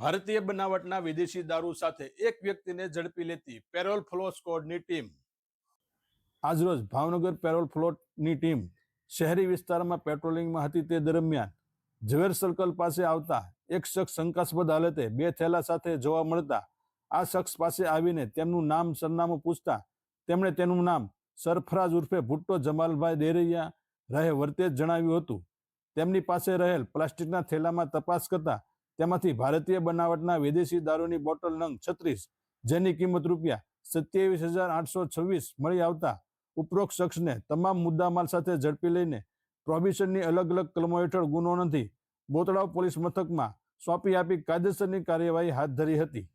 ભારતીય બનાવટના વિદેશી દારૂ સાથે એક વ્યક્તિને ઝડપી લેતી પેરોલ ફ્લો સ્કોડની ટીમ. આજરોજ ભાવનગર પેરોલ ફ્લોટની ટીમ શહેરી વિસ્તારમાં પેટ્રોલિંગમાં હતી તે દરમિયાન ઝવેર સર્કલ પાસે આવતા એક શખ્સ શંકાસ્પદ હાલતે બે થેલા સાથે જોવા મળતા આ શખ્સ પાસે આવીને તેમનું નામ સરનામું પૂછતા તેમણે તેનું નામ સરફરાજ ઉર્ફે ભુટ્ટો જમાલભાઈ દેરૈયા રહે વર્તેજ જણાવ્યું હતું. તેમની પાસે રહેલ પ્લાસ્ટિકના થેલામાં તપાસ કરતા તેમાંથી ભારતીય બનાવટના વિદેશી દારૂની બોટલ નંગ છત્રીસ, જેની કિંમત રૂપિયા સત્યાવીસ હજાર આઠસો છવ્વીસ મળી આવતા ઉપરોક્ત શખ્સને તમામ મુદ્દામાલ સાથે ઝડપી લઈને પ્રોહિબિશનની અલગ અલગ કલમો હેઠળ ગુનો નથી બોતળાવ પોલીસ મથકમાં સોંપી આપી કાયદેસરની કાર્યવાહી હાથ ધરી હતી.